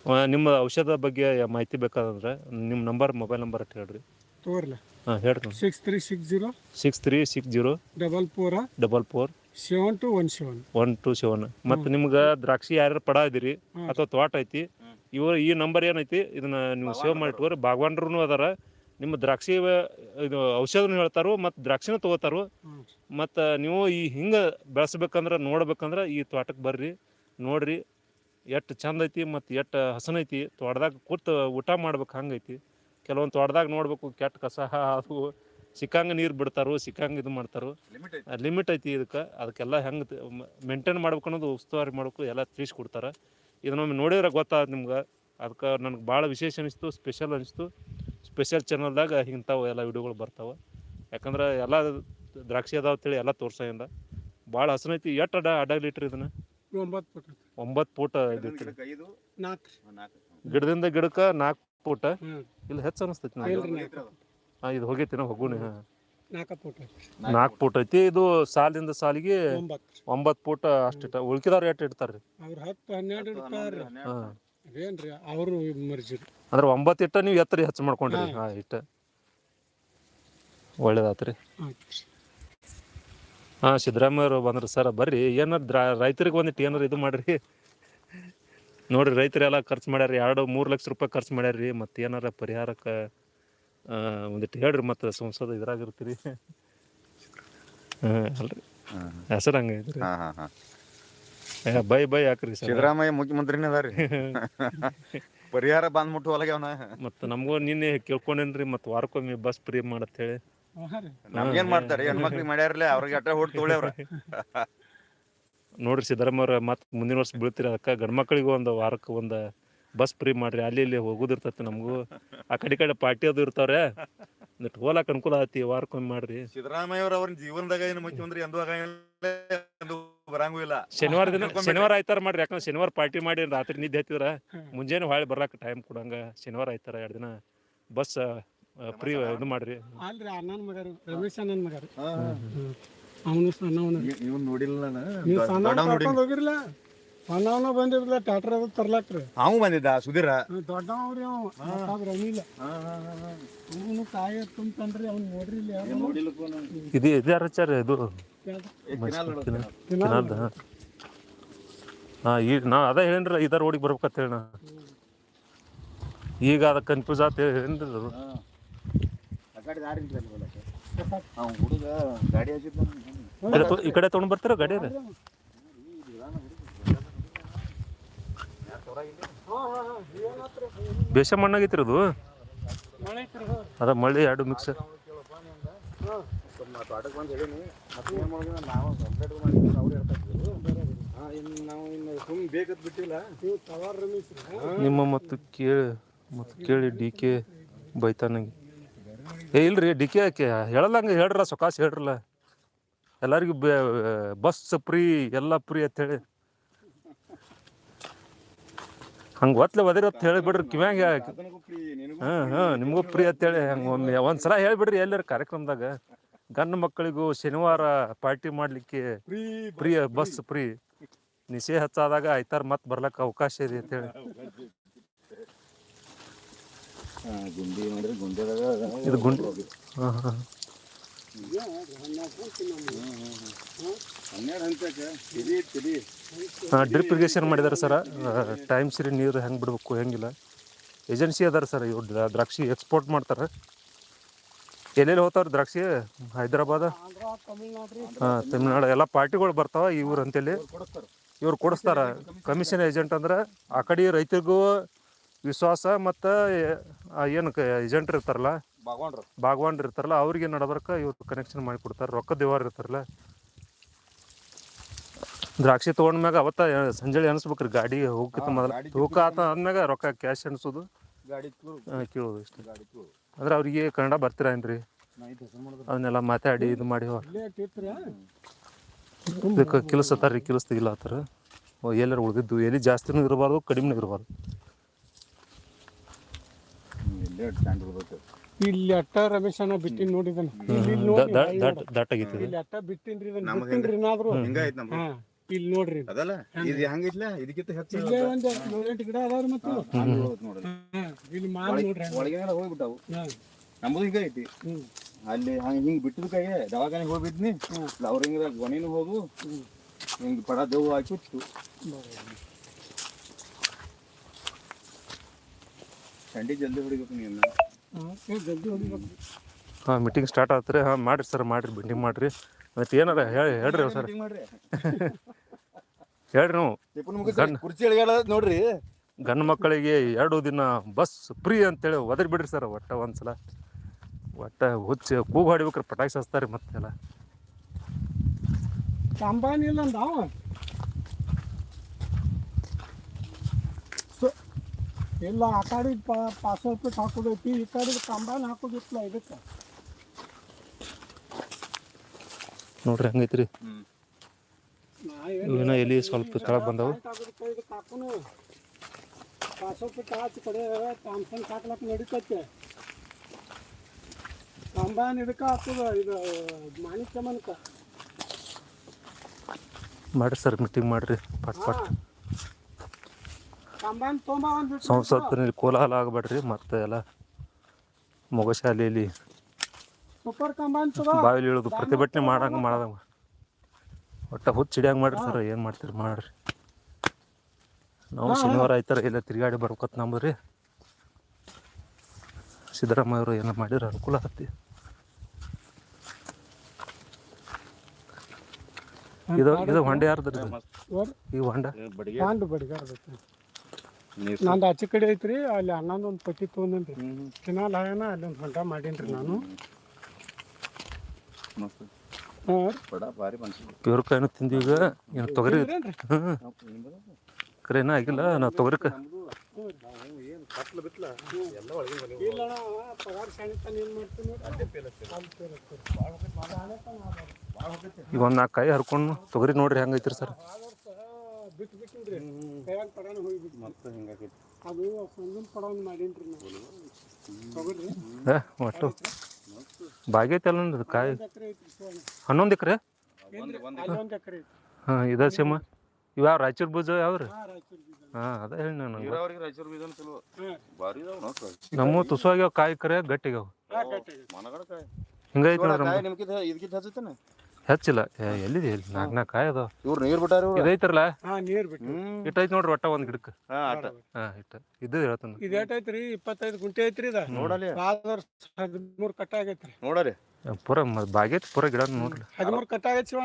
Speaker 1: ಆ, ನಿಮ್ಮ ಔಷಧ ಬಗ್ಗೆ ಮಾಹಿತಿ ಬೇಕಾದಂದ್ರೆ ನಿಮ್ಮ ನಂಬರ್ ಮೊಬೈಲ್ ನಂಬರ್ ಅಟ್ ಹೇಳ್ರಿ.
Speaker 2: ತೋರ್ಲ.
Speaker 1: ಹಾಂ ಹೇಳ್ರಿ.
Speaker 2: Six three six zero
Speaker 1: six three six zero
Speaker 2: double four
Speaker 1: double four
Speaker 2: seven two one seven
Speaker 1: one two seven ಮತ್ತು ನಿಮ್ಗೆ ದ್ರಾಕ್ಷಿ ಯಾರ್ಯಾರು ಪಡ ಇದೀರಿ. ಅಥವಾ ತೋಟ ಐತಿ ಇವ ಈ ನಂಬರ್ ಏನೈತಿ? ಇದನ್ನ ನೀವು ಸೇವ್ ಮಾಡಿಟ್ಕೋರಿ ಬಾಗವಾನ್ರು ಅದಾರ. ನಿಮ್ಮ ದ್ರಾಕ್ಷಿ ಇದು ಔಷಧನೂ ಹೇಳ್ತಾರು ಮತ್ತು ದ್ರಾಕ್ಷಿನ ತಗೋತಾರು.
Speaker 2: ಮತ್ತ
Speaker 1: ಮತ್ತು ನೀವು ಈ ಹಿಂಗೆ ಬೆಳೆಸ್ಬೇಕಂದ್ರೆ ನೋಡ್ಬೇಕಂದ್ರೆ ಈ ತೋಟಕ್ಕೆ ಬರ್ರಿ ನೋಡ್ರಿ. ಎಷ್ಟು ಚಂದ ಐತಿ ಮತ್ತು ಎಷ್ಟು ಹಸನ ಐತಿ. ತೋಟದಾಗ ಕೂತು ಊಟ ಮಾಡ್ಬೇಕು ಹಂಗೈತಿ ಕೆಲವೊಂದು ತೋಟದಾಗ ನೋಡ್ಬೇಕು ಕೆಟ್ಟ ಕಸ ಅದು ಸಿಕ್ಕಂಗೆ ನೀರು ಬಿಡ್ತಾರೋ ಸಿಕ್ಕಂಗೆ ಇದು ಮಾಡ್ತಾರೋ.
Speaker 3: ಲಿಮಿಟ್ ಐತಿ.
Speaker 1: ಇದಕ್ಕೆ. ಅದಕ್ಕೆಲ್ಲ ಹೆಂಗೆ ಮೇಂಟೈನ್ ಮಾಡ್ಬೇಕು ಅನ್ನೋದು ಉಸ್ತುವಾರಿ ಮಾಡಬೇಕು ಎಲ್ಲ ತಿಳಿಸ್ಕೊಡ್ತಾರೆ ಇದನ್ನೊಮ್ಮೆ ನೋಡಿದ್ರೆ ಗೊತ್ತಾಗುತ್ತೆ ನಿಮ್ಗೆ. ಅದಕ್ಕೆ ನನಗೆ ಭಾಳ ವಿಶೇಷ ಅನಿಸ್ತು ಸ್ಪೆಷಲ್ ಅನಿಸ್ತು. ಸ್ಪೆಷಲ್ ಚಾನಲ್ದಾಗ ಇಂಥವು ಎಲ್ಲ ವಿಡಿಯೋಗಳು ಬರ್ತಾವೆ. ಯಾಕಂದ್ರೆ ಎಲ್ಲ ದ್ರಾಕ್ಷಿ ಅದಾವ ಅಂತೇಳಿ ಎಲ್ಲ ತೋರ್ಸಿಂದ ಭಾಳ ಹಸನೈತಿ ಎಷ್ಟು ಅಡ ಅಡ ಇದನ್ನು?
Speaker 2: ಒಂಬತ್ತು ಫುಟ್ ನಾಲ್ಕು.
Speaker 1: ಗಿಡದಿಂದ ಗಿಡಕ್ಕೆ ನಾಲ್ಕು ಫೂಟ್. ಇಲ್ಲಿ ಹೆಚ್ಚು ಅನಿಸ್ತೈತಿ ಹಾಂ ಇದು ಹೋಗೈತಿ ಹೋಗುಣಿ
Speaker 2: ನಾಲ್ಕು ಫೂಟ್ ಐತಿ.
Speaker 1: ನಾಲ್ಕು ಫೂಟ್ ಐತಿ ಇದು ಸಾಲಿಂದ ಸಾಲಿಗೆ
Speaker 2: ಒಂಬತ್ತು.
Speaker 1: ಒಂಬತ್ತು ಫೂಟ್ ಅಷ್ಟಿಟ್ಟ ಉಳ್ಕಿದವ್ರು ಎಷ್ಟು ಇಡ್ತಾರೆ
Speaker 2: ಅವ್ರು ಹತ್ತು ಹನ್ನೆರಡು ಇಡ್ತಾರ್ರಿ.
Speaker 1: ಹಾಂ
Speaker 2: ಅದೇನ್ರಿ ಅವರು ಮರ್ಜಿ
Speaker 1: ಅಂದ್ರೆ ಒಂಬತ್ತು ಇಟ್ಟ ನೀವು ಎತ್ತರಿ ಹೆಚ್ಚು ಮಾಡ್ಕೊಂಡ್ರಿ. ಹಾಂ. ಇಟ್ಟ. ಒಳ್ಳೇದಾತ್ರಿ.
Speaker 2: ಆಯ್ತು
Speaker 1: ಹಾಂ ಸಿದ್ದರಾಮಯ್ಯವ್ರು ಬಂದ್ರು ಸರ್ ಬರ್ರಿ. ಏನಾರು ದ್ರಾ ರೈತರಿಗೆ ಒಂದಿಟ್ಟು ಏನಾರು ಇದು ಮಾಡ್ರಿ. ನೋಡ್ರಿ ರೈತರೆಲ್ಲ ಖರ್ಚು ಮಾಡ್ಯಾರ ಎರಡು ಮೂರು ಲಕ್ಷ ರೂಪಾಯಿ ಖರ್ಚು ಮಾಡ್ಯಾರ್ರಿ. ಮತ್ತೇನಾರ ಏನಾರ ಪರಿಹಾರಕ್ಕೆ ಒಂದಿಟ್ಟು ಹೇಳ್ರಿ ಮತ್ತೆ ಸಂಸದ ಇದ್ರಾಗ ಇರ್ತೀರಿ ಹಾಂ ಅಲ್ರಿ ಹೆಸರು ಹಂಗೆ ಐತ್ರಿ.
Speaker 3: ಹಾ ಹಾ ಹಾ.
Speaker 1: ಬೈ ಬೈ ಹಾಕ್ರಿ ಸರ್.
Speaker 3: ಸಿದ್ದರಾಮಯ್ಯ ಮುಖ್ಯಮಂತ್ರಿನೇ ಅದಾರಿ ಪರಿಹಾರ ಬಂದ್ಬಿಟ್ಟು ಹೊಲಗೆ ಅವನ.
Speaker 1: ಮತ್ತ ನಮಗೂ ನಿನ್ನೆ ಕೇಳ್ಕೊಂಡೇನ್ರಿ ಮತ್ತೆ ವಾರಕ್ಕೊಮ್ಮೆ ಬಸ್ ಫ್ರೀ
Speaker 2: ಮಾಡತ್ ಹೇಳಿ
Speaker 3: ನಮ್ಗೇನ್ ಮಾಡ್ತಾರೆ? ಹೆಣ್ಮಕ್ಳಿಗೆ ಮಾಡ್ಯಾರಲ್ಲ ಅವ್ರಿಗೆ ಅಟ್ಟ ಹೊಟ್ಟು ತೊಳೆಯವ್ರ.
Speaker 1: ನೋಡ್ರಿ ಸಿದ್ದರಾಮಯ್ಯ ಮತ್ತೆ ಮುಂದಿನ ವರ್ಷ ಬೀಳ್ತೀರಿ ಅದಕ್ಕ ಗಂಡ್ಮಕ್ಳಿಗೂ ಒಂದು ವಾರಕ್ಕೆ ಒಂದು ಬಸ್ ಫ್ರೀ ಮಾಡ್ರಿ ಅಲ್ಲಿ ಇಲ್ಲಿ ಹೋಗೋದಿರ್ತೈತಿ ನಮಗೂ. ಆ ಕಡೆ ಈ ಕಡೆ ಪಾರ್ಟಿ ಅದು ಇರ್ತಾವ್ರೆ. ಒಂದಿಟ್ಟು ಹೋಲಾಕ ಅನುಕೂಲ ಆತಿ ವಾರಕ್ಕೊಮ್ಮೆ ಮಾಡ್ರಿ.
Speaker 3: ಸಿದ್ದರಾಮಯ್ಯ ಅವ್ರ ಅವ್ರ ಜೀವನದಾಗ ಏನು ಮುಖ್ಯಮಂತ್ರಿ ಎಂದೂ ಬರಂಗೂ ಇಲ್ಲ.
Speaker 1: ಶನಿವಾರ ದಿನ ಶನಿವಾರ ಆಯ್ತಾರ ಮಾಡ್ರಿ ಯಾಕಂದ್ರೆ ಶನಿವಾರ ಪಾರ್ಟಿ ಮಾಡಿ ರಾತ್ರಿ ನಿದ್ದೆ ಹತ್ತಿದ್ರ ಮುಂಜಾನೆ ಹಾಳೆ ಬರ್ಲಾಕ ಟೈಮ್ ಕೊಡಂಗ ಶನಿವಾರ ಆಯ್ತಾರ ಎರಡು ದಿನ. ಬಸ್ ಫ್ರೀ ಇದು ಮಾಡ್ರಿ.
Speaker 2: ಅಲ್ರಿ ಅಣ್ಣನ ಮಗರು ರಮೇಶ್ ಅಣ್ಣನ ಮಗರು. ಅವನು ಸಣ್ಣವನು
Speaker 3: ನೀವು ನೋಡಿಲ್ಲ
Speaker 2: ನೀವು ಸಣ್ಣ ಕರ್ಕೊಂಡು ಹೋಗಿರ್ಲ? ಸಣ್ಣವನ ಬಂದಿರ್ಲ ಟ್ಯಾಕ್ಟರ್ ಅದು ತರ್ಲಾಕ್ರಿ.
Speaker 3: ಅವ್ ಬಂದಿದ್ದ ಸುಧೀರ?
Speaker 2: ದೊಡ್ಡವ್ರಿ ಅವ. ಮತ್ತಾದ್ರ ಅನಿಲ್ಲ ಅವನು ಕಾಯಿ ತುಂಬತನ್ರಿ ಅವ್ನು ನೋಡ್ರಿ ಇಲ್ಲಿ ಯಾರು.
Speaker 1: ಇದು ಇದು ಯಾರು ಹಚ್ಚಾರ ಇದು. ತಿನ್ನಲ್ದ ಹಾಂ ಈಗ ನಾ ಅದ ಹೇಳಿನ್ರಿ ಇದ ರೋಡಿಗೆ ಬರ್ಬೇಕಂತ ಹೇಳಿ ಈಗ ಅದ ಕನ್ಫ್ಯೂಸ್ ಆತ ಅದು.
Speaker 3: ಹುಡುಗ ಗಾಡಿ ಹಚ್ಚಿದ್ದ
Speaker 1: ಈ ಕಡೆ ತೊ- ಈ ಕಡೆ ತೊಗೊಂಡ್ ಬರ್ತೀರ ಗಾಡಿ
Speaker 2: ಏನಾತ್ರಿ?
Speaker 1: ಮಣ್ಣಾಗೈತ್ರಿ ಅದು ಅದ ಮಳ್ಳಿ ಎರಡು ಮಿಕ್ಸ್ ನಿಮ್ಮ ಮತ್ತು ಕೇಳಿ ಮತ್ತು ಕೇಳಿ ಡಿ ಕೆ ಬೈತಾನಂಗೆ. ಏ, ಇಲ್ರಿ, ಡಿ ಕೆ ಯಾಕೆ? ಹೇಳಲ್ಲಂಗೆ ಹೇಳ್ರಲ್ಲ, ಸೊಕಾಸ್ ಹೇಳ್ರಲ್ಲ. ಎಲ್ಲರಿಗೂ ಬಸ್ ಫ್ರೀ, ಎಲ್ಲ ಫ್ರೀ ಅಂತೇಳಿ ಹಂಗೆ ಒತ್ಲೆ ಒದಿರತ್ ಹೇಳಿಬಿಡ್ರಿ ಕಿವ್ಯಾಂಗ ಹಾಂ ಹಾಂ ನಿಮಗೂ ಫ್ರೀ ಅಂತೇಳಿ ಹಂಗೆ ಒಮ್ಮೆ. ಒಂದು ಸಲ ಹೇಳ್ಬಿಡ್ರಿ ಎಲ್ಲರ ಕಾರ್ಯಕ್ರಮದಾಗ. ಗಂಡು ಮಕ್ಕಳಿಗೂ ಶನಿವಾರ ಪಾರ್ಟಿ ಮಾಡಲಿಕ್ಕೆ
Speaker 3: ಫ್ರೀ
Speaker 1: ಬಸ್ ಫ್ರೀ ನಿಶೆ ಹಚ್ಚಾದಾಗ ಆಯ್ತಾರ ಮತ್ತೆ ಬರ್ಲಕ್ಕೆ ಅವಕಾಶ ಇದೆ ಅಂತೇಳಿ. ಇದು ಗುಂಡಿ ಹಾಂ ಹಾಂ
Speaker 3: ಹನ್ನೆರಡು ಹಂತಕ್ಕೆ
Speaker 1: ಡ್ರಿಪ್ ಇರಿಗೇಷನ್ ಮಾಡಿದ್ದಾರೆ ಸರ. ಟೈಮ್ ಸರಿ ನೀರು ಹೆಂಗೆ ಬಿಡಬೇಕು ಹೆಂಗಿಲ್ಲ. ಏಜೆನ್ಸಿ ಅದಾರ ಸರ್ ಇವ್ರು ದ್ರ- ದ್ರಾಕ್ಷಿ ಎಕ್ಸ್ಪೋರ್ಟ್ ಮಾಡ್ತಾರೆ. ಎಲ್ಲೆಲ್ಲಿ ಹೋಗ್ತಾವ್ರಿ ದ್ರಾಕ್ಷಿ? ಹೈದರಾಬಾದ? ಹಾಂ ತಮಿಳ್ನಾಡು. ಎಲ್ಲ ಪಾರ್ಟಿಗಳು ಬರ್ತಾವ ಇವ್ರು ಅಂತೇಳಿ. ಇವ್ರು ಕೊಡಿಸ್ತಾರ. ಕಮಿಷನ್ ಏಜೆಂಟ್ ಅಂದ್ರೆ ಆ ಕಡೆ ರೈತರಿಗೂ ವಿಶ್ವಾಸ ಮತ್ತು ಏನು ಏಜೆಂಟ್ ಇರ್ತಾರಲ್ಲ? ಬಾಗವಾನ್ರು ಇರ್ತಾರಲ್ಲ ಅವ್ರಿಗೆ ನಡಬರ್ಕ ಇವ್ರು ಕನೆಕ್ಷನ್ ಮಾಡಿ ಕೊಡ್ತಾರೆ. ರೊಕ್ಕ ದೇವಾರ ಇರ್ತಾರಲ್ಲ. ದ್ರಾಕ್ಷಿ ತೊಗೊಂಡ್ಮ್ಯಾಗ ಅವತ್ತ ಸಂಜೆ ಅನಿಸ್ಬೇಕ್ರಿ ಗಾಡಿ ಹೋಗಿತ್ತು ಮೊದಲ. ತೂಕ ಆತ ಅಂದ್ಮ್ಯಾಗ ರೊಕ್ಕ ಕ್ಯಾಶ್ ಅನ್ಸುದು
Speaker 3: ಗಾಡಿ
Speaker 1: ಕೇಳೋದು ಇಷ್ಟ. ಅಂದ್ರೆ ಅವ್ರಿಗೆ ಕನ್ನಡ
Speaker 3: ಬರ್ತೀರಾ ಏನ್ರಿ?
Speaker 1: ಅವನ್ನೆಲ್ಲ ಮಾತಾಡಿ ಇದು ಮಾಡಿ ಕೆಲಸತಾರ್ರಿ
Speaker 2: ಕೆಲಸ ಇಟ್ಟಿರ್ತೀರ
Speaker 1: ಇದಕ್ಕೆ ಕಿಲಿಸ್ತಾರ ರೀ ಕಿಲಿಸ್ತಿಲ್ಲ ಆತರ ಎಲ್ಲರ ಉಳಿದಿದ್ದು. ಎಲ್ಲಿ ಜಾಸ್ತಿನೂ ಇರಬಾರ್ದು ಕಡಿಮೆನೂ ಇರಬಾರ್ದು.
Speaker 3: ಇಲ್ಲೇ ಸ್ಟ್ಯಾಂಡ್ ಇರ್ಬೇಕು.
Speaker 2: ಇಲ್ಲಿ ಅಟ್ಟ ರಮೇಶ್ ಅಣ್ಣ ಬಿಟ್ಟಿನ್ ನೋಡಿದನ. ಇಲ್ಲಿ ಇಲ್ಲಿ ಇಲ್ಲಿ ಅಟ್ಟ ಬಿಟ್ಟಿನ್ರಿ ಇದನ್ನ. ಬಿಟ್ಟಿನ್ರಿ ಏನಾದ್ರು. ಇಲ್ಲಿ ನೋಡ್ರಿ.
Speaker 3: ಅದಲ್ಲ? ಇದು ಹೆಂಗಿತ್ಲ ಇದಕ್ಕಿಂತ ಹೆಚ್ಚು
Speaker 2: ಇಲ್ಲೇ ಒಂದ್ ಏಳೆಂಟು ಗಿಡ ಅದಾವ್ರಿ ಮತ್ತು
Speaker 3: ನೋಡ್ರಿ.
Speaker 2: ಇಲ್ಲಿ ಮಾಲ್ ನೋಡ್ರಿ
Speaker 3: ಒಳಗೆ ಹೋಗ್ಬಿಟ್ಟಾವು. ನಮ್ಮದು ಹಿಂಗ ಐತಿ.
Speaker 2: ಹ್ಮ್.
Speaker 3: ಅಲ್ಲಿ ಹಂಗ ಹಿಂಗ್ ಬಿಟ್ಟಿದ ಕೈಗೆ ದವಾಖಾನೆ ಹೋಗ್ಬಿದ್ನಿ ಅವ್ರ ಹಿಂಗ ಗೊನಿನೂ ಹೋಗು ಹಿಂಗ್ ಪಡ ದೇವು ಹಾಕಿತ್ತು ಚಂಡಿ ಜಲ್ದಿ ಹೊಡಿಬೇಕು ನೀನು.
Speaker 2: ಜಲ್ದಿ ಹೊಡಿಬೇಕು.
Speaker 1: ಹಾಂ ಮೀಟಿಂಗ್ ಸ್ಟಾರ್ಟ್ ಆತ್ರಿ. ಹಾ ಮಾಡ್ರಿ ಸರ್ ಮಾಡ್ರಿ. ಬಿಲ್ಡಿಂಗ್ ಮಾಡಿರಿ. ಮತ್ತು ಏನಾರ ಹೇಳಿ ಹೇಳ್ರಿ ಸರ್. ಹೇಳ್ರಿ ನೀವು.
Speaker 3: ಕುರ್ಚಿ ನೋಡ್ರಿ.
Speaker 1: ಗಂಡು ಮಕ್ಕಳಿಗೆ ಎರಡು ದಿನ ಬಸ್ ಫ್ರೀ ಅಂತೇಳಿ ಒದರಿ ಬಿಡ್ರಿ ಸರ್ ಒಟ್ಟ ಒಂದ್ಸಲ. ಒಟ್ಟ ಹುಚ್ಚ ಕೂಗು ಹಾಡಿಬೇಕ್ರಿ ಪಟಾಕಿ ಹಚ್ತಾರೆ ಮತ್ತೆಲ್ಲ.
Speaker 2: ಕಂಬಾನ್ ಇಲ್ಲ ಇಲ್ಲ ಆ ಕಡೆ ಪಾಸ್ ರೂಪಾಯಿ ಹಾಕೋದೈತಿ ಈ ಕಡೆ ಕಂಬಾನ್ ಹಾಕೋದಿತ್ತಲ್ಲ ಇದಕ್ಕೆ.
Speaker 1: ನೋಡ್ರಿ ಹಂಗೈತ್ರಿ. ಇವಿನ ಎಲ್ಲಿ ಸ್ವಲ್ಪ ಕೆಳಗೆ ಬಂದವು.
Speaker 2: ಕಂಬಾನ್ ಇದಕ್ಕೆ ಇದು
Speaker 1: ಮಾಡ್ರಿ ಸರ್ ಮೀಟಿಂಗ್ ಮಾಡ್ರಿ. ಪಟ್ ಪಟ್. ಸಂಸತ್ತಿನಲ್ಲಿ ಕೋಲಾಹಲ ಆಗಬೇಡ್ರಿ ಮತ್ತೆ ಎಲ್ಲ. ಮೊಗಶಾಲೆಯಲ್ಲಿ ಬಾವಿಲಿ ಇಳಿದು ಪ್ರತಿಭಟನೆ ಮಾಡಂಗ ಮಾಡದಂಗ ಒಟ್ಟ ಹುಚ್ಚು ಹಿಡಿಯಂಗ ಮಾಡ್ರಿ ಸರ್ ಏನು ಮಾಡ್ತೀರಿ ಮಾಡ್ರಿ. ನಾವು ಶನಿವಾರ ಆಯ್ತಾರ ಇಲ್ಲ ತಿರುಗಾಡಿ ಬರ್ಬೇಕತ್ ಸಿದ್ದರಾಮಯ್ಯ ಅವರು ಏನೋ ಮಾಡಿರ ಅನುಕೂಲ ಆಗತ್ತಿ ಇದು ಇದು ಹೊಂಡೆ ಯಾರ್ದ್ರಿ ಈ ಹೊಂಡ?
Speaker 2: ನಂದು ಆಚೆ ಕಡೆ ಐತ್ರಿ ಅಲ್ಲಿ ಹನ್ನೊಂದು ಒಂದು ಪಟ್ಟಿ ತೊಗೊಂಡ್ರಿ
Speaker 3: ಚಿನ್ನ
Speaker 2: ಕಿನಾಲ್ ಹಾಯನ ಅಲ್ಲಿ ಒಂದು ಹೊಂಡ ಮಾಡೀನ್ರಿ ನಾನು.
Speaker 3: ಮಸ್ತ್. ಬಡ ಭಾರಿ ಮನ್ಸಿಗೆ.
Speaker 1: ಪ್ಯೂರ್ಕಾಯಿನೂ ತಿಂದ್ವಿ ಈಗ. ಏನು ತೊಗರಿ?
Speaker 2: ಕರೆ
Speaker 1: ಹ್ಞೂ ಕರೆನ ಆಗಿಲ್ಲ
Speaker 2: ನಾ ಮಾಡ್ತೀನಿ
Speaker 1: ಈಗ ಒಂದು ನಾಲ್ಕು ಕಾಯಿ ಹರ್ಕೊಂಡು ತೊಗರಿ ನೋಡ್ರಿ ಹೆಂಗೈತ್ರಿ ಸರ್.
Speaker 3: ಮಸ್ತ್ ಹಿಂಗಾಗೈತಿ.
Speaker 2: ಅದು ಮಾಡೀನ್ರಿ ತಗೊಳ್ರಿ
Speaker 1: ಏ ಒಟ್ಟು. ಬಾಗೈತಿ ಅಲ್ಲ ಕಾಯಿ. ಹನ್ನೊಂದು ಎಕರೆ? ಹಾಂ ಇದ ಸಿಮ್ಮ ಇವು ಯಾವ ರಾಯಚೂರು ಬೀಜ ಯಾವ್ರಿ
Speaker 2: ಹಾಂ
Speaker 1: ಅದೇ ಹೇಳಿ ನಾನು ನಮ್ಮ ತುಸು ಆಗ್ಯಾವ ಕಾಯಿ ಕರೆ ಗಟ್ಟಿಗ್ಯಾವ ಹಿಂಗೈತಿ ನೋಡ್ರಿ ಹೆಚ್ಚಿಲ್ಲ. ಏ, ಎಲ್ಲಿದೆ ಎಲ್ಲಿ ನಾಲ್ಕು ನಾಲ್ಕು ಕಾಯಿ ಅದಾವ
Speaker 3: ಇವ್ರು ನೀರ್ ಬಿಟ್ಟಾರ?
Speaker 1: ಇದೈತ್ರಲ್ಲ?
Speaker 2: ಹಾಂ ನೀರು ಬಿಟ್ಟು.
Speaker 3: ಹ್ಮ್.
Speaker 1: ಇಟ್ಟೈತಿ ನೋಡ್ರಿ ಒಟ್ಟ ಒಂದು ಗಿಡಕ್ಕೆ
Speaker 3: ಹಾ ಆಟ.
Speaker 1: ಹಾಂ ಇಟ್ಟ. ಇದು ಹೇಳ್ತಾನ
Speaker 2: ಇದು ಐತ್ರಿ ಇಪ್ಪತ್ತೈದು ಗುಂಟೆ ಐತ್ರಿ ಇದ.
Speaker 3: ನೋಡಲಿ.
Speaker 2: ಹದಿಮೂರು ಕಟ್ಟ ಆಗೈತ್ರಿ.
Speaker 3: ನೋಡಲಿ.
Speaker 1: ಪೂರ ಮ- ಬಾಗೈತಿ ಪೂರ ಗಿಡ ನೋಡ್ರಿ.
Speaker 2: ಹದಿಮೂರು ಕಟ್ಟ ಆಗೈತಿ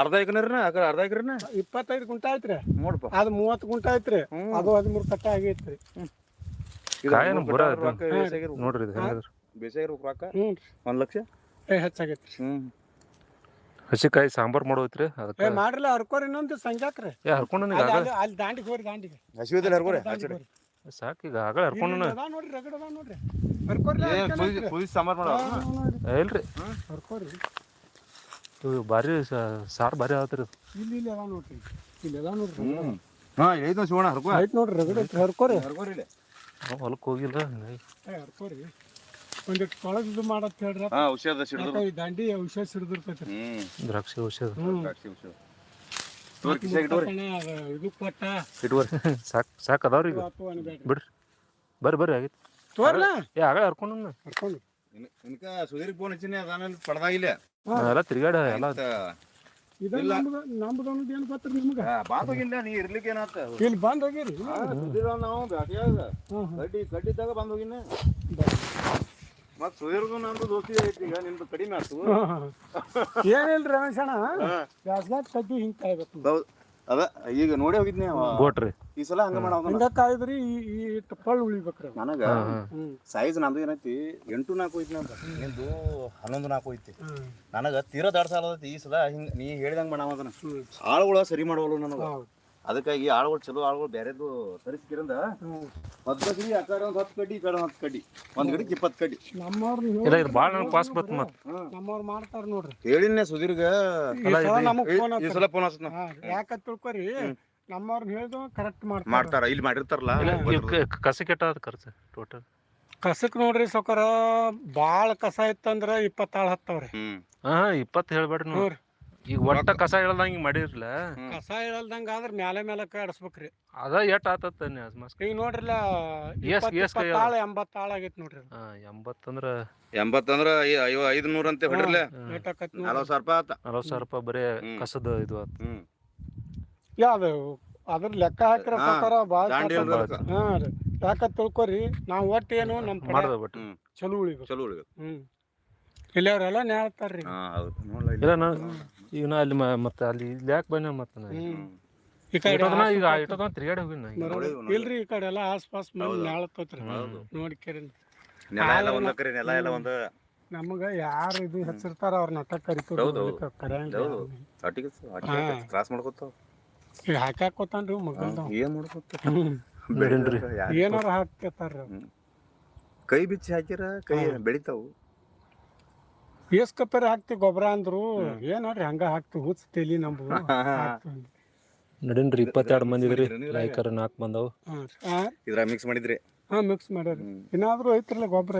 Speaker 3: ಅರ್ಧ ಎಕರೆನ ಅರ್ಧ ಎಕರೆನ
Speaker 2: ಇಪ್ಪತ್ತೈದು ಗುಂಟ ಐತ್ರಿ
Speaker 3: ನೋಡಪ್ಪ
Speaker 2: ಅದು ಮೂವತ್ತು ಗುಂಟ ಐತ್ರಿ ಅದು ಹದಿಮೂರು ಕಟ್ಟ ಆಗೈತ್ರಿ.
Speaker 1: ಕಾಯಿನ ಬುರ ನೋಡ್ರಿ ಇದು ಹೆಂಗದ್ರಿ
Speaker 3: ಬೇಸಾಗಿರ್ಬೇಕು ರೊಕ್ಕ?
Speaker 2: ಹ್ಞೂ
Speaker 3: ಒಂದ್ ಲಕ್ಷ?
Speaker 2: ಏ ಹೆಚ್ಚಾಗೈತ್ರಿ.
Speaker 3: ಹ್ಮ್.
Speaker 1: ಹಸಿಕಾಯಿ ಸಾಂಬಾರ್ ಮಾಡೋತ್ರಿ
Speaker 2: ಏ
Speaker 1: ಅದಕ್ಕೆ
Speaker 2: ಮಾಡ್ರಲ್ಲ ಹರ್ಕೋರಿ ಇನ್ನೊಂದು ಸಂಜಾಕ್ರಿ.
Speaker 1: ಏ ಹರ್ಕೊಂಡು
Speaker 2: ಅಲ್ಲಿ ಅಲ್ಲಿ ಅಲ್ಲಿ ದಾಂಡಿಗೆ ಹೋರಿ ದಾಂಡಿಗೆ.
Speaker 3: ಹಸಿವಿದ್ದಲ್ಲಿ ಹರ್ಕೋರಿ
Speaker 2: ದಾಂಡಿಗೆ ಹೋರಿ.
Speaker 1: ಸಾಕು ಈಗ ಆಗ ಹರ್ಕೊಂಡು
Speaker 2: ನೋಡ್ರಿ ರಗಡ್ ಅದಾವ್ ನೋಡ್ರಿ. ಹರ್ಕೋರಿ
Speaker 3: ಕುದಿ ಸಾಂಬಾರ್ ಮಾಡೋ
Speaker 1: ಇಲ್ರಿ.
Speaker 2: ಹರ್ಕೋರಿ.
Speaker 1: ಇವು ಭಾರಿ ಸಾರು ಭಾರಿ ಆಗತ್ರಿ
Speaker 2: ಇಲ್ಲಿ ಇಲ್ಲಿ ಅದಾವ್ ನೋಡ್ರಿ. ಇಲ್ಲಿ ಅದಾವ್ ನೋಡ್ರಿ.
Speaker 3: ಹಾ ಐದು ಶಿವಣ್ಣ ಹರ್ಕೋ.
Speaker 2: ಆಯ್ತು ನೋಡ್ರಿ ರಗಡ ಹರ್ಕೋರಿ.
Speaker 3: ಹರ್ಕೋರಿ
Speaker 1: ನಾವು ಹೊಲಕ್ಕೆ ಹೋಗಿಲ್ಲ. ಹಂಗಾಗಿ
Speaker 2: ಏ ಹರ್ಕೋರಿ. ಮಾಡತ್ ಹೇಳ್ರಿ
Speaker 3: ಹಾ ಔಷಧ
Speaker 2: ಈ ದಾಂಡಿ ಔಷಧ
Speaker 3: ಹ್ಮ್.
Speaker 1: ದ್ರಾಕ್ಷಿ ಔಷಧ.
Speaker 3: ದ್ರಾಕ್ಷಿ ಔಷಧ. ತೋರ್
Speaker 2: ಇದು ಕೊಟ್ಟ.
Speaker 1: ಸಾಕು ಸಾಕ್ ಅದಾವ್ರಿ ಈಗ.
Speaker 2: ಆತು ಅನ್ಬೇಡ್ರಿ.
Speaker 1: ಬಿಡ್ರಿ. ಬರ್ರಿ ಬರ್ರಿ ಆಗೈತಿ.
Speaker 2: ತೋರ್ಲ?
Speaker 1: ಏ ಆಗ ಹರ್ಕೊಂಡು
Speaker 2: ಹರ್ಕೊಂಡು
Speaker 3: ಇನ್ಕ ಸುಧೀರ್ ಫೋನ್ ಹಚ್ಚಿನಿ ಅದಾನಲ್ಲಿ ಪಡ್ದಾಗಿಲ್ಲ.
Speaker 1: ಎಲ್ಲ ತಿರ್ಗಾಡ ಎಲ್ಲ.
Speaker 2: ಇದು ನಮ್ದು ನಮ್ದು ಏನು ಗೊತ್ತ್ರಿ ನಿಮ್ಗೆ?
Speaker 3: ಬಾತ್ ಹೋಗಿಲ್ಲ ನೀ ಇರ್ಲಿಕ್ಕೆ ಏನಾತ?
Speaker 2: ಇಲ್ಲಿ ಬಂದ್ ಹೋಗಿರಿ.
Speaker 3: ನಾವು ಬ್ಯಾಟಿಯಾಗ. ಕಡ್ಡಿ ಬಂದ್ ಹೋಗಿನ. ಮತ್ ಸುಧೀರ್ದು ನಂದು ದೋಸ್ತಿ ಐತಿ ಈಗ ನಿಂದು ಕಡಿಮೆ ಆತು.
Speaker 2: ಏನಿಲ್ರಿ ರಮೇಶ್ ಅಣ್ಣ? ಬ್ಯಾಸ್ಗ್ಯಾಗ ಕಡ್ಡಿ ಹಿಂಗ್ ಕಾಯ್ಬೇಕು
Speaker 3: ಹೌದ್ ಅದ ಈಗ ನೋಡಿ ಹೋಗಿದ್ನಿ ಅವ.
Speaker 1: ಬೋಟ್ರಿ
Speaker 3: ಈ ಸಲ ಹಂಗ ಮಾಡ
Speaker 2: ಹಿಂಗ ಕಾಯ್ದ್ರಿ ಈ ಈ ಇಷ್ಟ್ ಪಳ್ಳು ಉಳಿಬೇಕ್ರಿ
Speaker 3: ನನಗ
Speaker 2: ಹ್ಮ್.
Speaker 3: ಸೈಜ್ ನಂದು ಏನೈತಿ ಎಂಟು ನಾಲ್ಕು ಐತಿ ನಂದು. ನಿಂದು ಹನ್ನೊಂದು ನಾಲ್ಕು ಐತಿ. ನನಗ ತೀರಾ ದಾಡ್ಸಾಲ ಈ ಸಲ ಹಿಂಗ ನೀ ಹೇಳ್ದಂಗ ಮಾಡವ ಅದನ್ನ. ಆಳುಗಳ ಸರಿ ಮಾಡವಲ್ಲ ನನಗ. ಅದಕ್ಕಾಗಿ ಆಳುಗಳು ಚಲೋ ಆಳುಗಳು ಬೇರೆದು ತರಿಸ್ಕಿರಂದ
Speaker 2: ಹ್ಮ್
Speaker 3: ಮದ್ಲಗಿ ಆ ಕಡೆ ಒಂದ್ ಹತ್ತು ಕಡ್ಡಿ ಒಂದ್ ಹತ್ತು ಕಡ್ಡಿ ಒಂದ್ ಗಿಡಕ್ಕೆ ಇಪ್ಪತ್ತು ಕಡ್ಡಿ
Speaker 2: ನಮ್ಮವ್ರು
Speaker 1: ಇಲ್ಲ ಇದು ಭಾಳ ನನಗೆ ಪಾಸ್ ಬತ್ತು ಮತ್ತೆ.
Speaker 2: ನಮ್ಮವ್ರು ಮಾಡ್ತಾರ ನೋಡ್ರಿ.
Speaker 3: ಹೇಳಿನ್ನೆ ಸುಧೀರ್ಗ.
Speaker 2: ನಮಗ್ ಫೋನ್
Speaker 3: ಈ ಸಲ ಫೋನ್ ಹಚ್ಚ
Speaker 2: ಯಾಕ ತಿಳ್ಕೊರಿ? ನಮ್ಮವ್ರನ್ನ ಹೇಳ್ದು ಕರೆಕ್ಟ್ ಮಾಡ್ತಾರ.
Speaker 3: ಮಾಡ್ತಾರ ಇಲ್ಲಿ ಮಾಡಿರ್ತಾರಲ್ಲ.
Speaker 1: ಕಸ ಕೆಟ್ಟ ಅದ ಖರ್ಚು ಟೋಟಲ್
Speaker 2: ಕಸಕ್ ನೋಡ್ರಿ ಸೊಕರ ಬಾಳ ಕಸ ಇತ್ತಂದ್ರ ಇಪ್ಪತ್ತಾಳು ಹತ್ತವ್ರಿ.
Speaker 1: ಹಾ ಇಪ್ಪತ್ತು ಹೇಳ್ಬೇಡ್ರಿ
Speaker 2: ನೋಡ್ರಿ.
Speaker 1: ಈಗ ಒಟ್ಟ ಕಸ ಇಳದಂಗ ಮಾಡಿರ್ಲ?
Speaker 2: ಕಸ ಇಳಲ್ದಂಗ ಆದ್ರ ಮ್ಯಾಲೆ ಮೇಲೆ ಕಡಿಸ್ಬೇಕ್ರಿ
Speaker 1: ಅದ ಎಟ್ ಆತತ್ತ ಮಸ್ಕ್
Speaker 2: ಈಗ ನೋಡ್ರಿಲ್ಲ
Speaker 1: ಎಸ್- ಎಸ್ ಕೈ
Speaker 2: ಇಪ್ಪತ್ತಾಳು ಎಂಬತ್ತಾಳು ಆಗೈತಿ ನೋಡ್ರಿ
Speaker 1: ಎಂಬತ್ತಂದ್ರ
Speaker 3: ಎಂಬತ್ತಂದ್ರ ಐವ ಐದು ನೂರ ಅಂತ ಹೊಡಿರ್ಲ? ನಲವತ್ತು ಸಾವಿರ ರೂಪಾಯಿ ಆತ.
Speaker 1: ನಲವತ್ತು ಸಾವಿರ ರೂಪಾಯಿ ಬರೀ. ಕಸದ ಇದು ಆತ.
Speaker 2: ಯಾವ್ದು ಅದ್ರ ಲೆಕ್ಕ ಹಾಕಿರ
Speaker 3: ಹಾ,
Speaker 2: ಸೊಕರ ಬಾಳ ಹಾ ರೀ. ಯಾಕ ತಿಳ್ಕೊರಿ ನಾವ್ ಒಟ್ಟು ಏನು ನಮ್
Speaker 1: ಮಾಡ್ದ ಬಟ್
Speaker 2: ಚಲೋ ಉಳಿಬೇಕು.
Speaker 3: ಚಲೋ ಉಳಿಬೇಕು.
Speaker 2: ಹ್ಮ್. ಇಲ್ಲಿ ಅವ್ರೆಲ್ಲ ನ್ಯಾಳ್ತಾರ್ರಿ
Speaker 3: ಹೌದು. ಇಲ್ಲ.
Speaker 1: ನಾ ಈಗ ನಾ ಅಲ್ಲಿ ಮ- ಮತ್ತೆ ಅಲ್ಲಿ ಇಲ್ಲಿ ಯಾಕೆ ಬಂದೆ ಮತ್ತೆ ನಾ
Speaker 2: ಹ್ಮ್. ಈ ಕಡೆ
Speaker 1: ಈಗ ಇಟ್ಟೋದನ ತಿರ್ಗಾಡಿ ಹೋಗಿನ ಈಗ.
Speaker 2: ಇಲ್ರಿ ಈ ಕಡೆ ಎಲ್ಲ ಆಸ್ಪಾಸ್ ಮಂದಿ ನೋಡಿ
Speaker 3: ನೆಲ ಎಲ್ಲ ಒಂದ ಕರೆ ನೆಲ ಎಲ್ಲ ಒಂದ
Speaker 2: ನಮಗ ಯಾರು ಇದು ಹಚ್ಚಿರ್ತಾರ ಅವ್ರ ನಟ ಕರಿತೀವಿ
Speaker 3: ಹೌದು, ಹೌದು.
Speaker 2: ಅದಕ್ಕ ಕರೆಯಂಗಿಲ್ಲ
Speaker 3: ಹೌದು.
Speaker 2: ಯಾರ್ನೂ.
Speaker 3: ಕ್ರಾಸ್ ಮಾಡ್ಕೊತಾವ.
Speaker 2: ಈಗ ಹಾಕಾಕೋತಾನ್ರಿ ಮಗಳ್ದ
Speaker 3: ಏನ್ ಮಾಡ್ಕೊತ.
Speaker 2: ಏನಾರ ಹಾಕ್ತಿರ್ತಾರ
Speaker 3: ಕೈ ಬಿಚ್ಚಿ ಹಾಕಿರ ಕೈ ಬೆಳಿತಾವು.
Speaker 2: ಎಸ್ ಕಪ್ಪೇರಿ ಹಾಕ್ತಿ ಗೊಬ್ಬರ ಅಂದ್ರು ಏನಾರ್ರಿ ಹಂಗ ಹಾಕ್ತಿ ಹುಚ್ಚ ತೆಲಿ ನಮ್ದು ಹಾಕ್ತಿವಿ.
Speaker 1: ನಡೀನ್ರಿ ಇಪ್ಪತ್ತೆರಡು ಮಂದಿ ಇದ್ರಿ ನಾಲ್ಕು ಬಂದವು.
Speaker 3: ಮಿಕ್ಸ್ ಮಾಡಿದ್ರಿ.
Speaker 2: ಹಾ ಮಿಕ್ಸ್ ಮಾಡ್ಯಾರಿ. ಏನಾದ್ರು ಐತ್ರಲ್ಲ ಗೊಬ್ಬರ.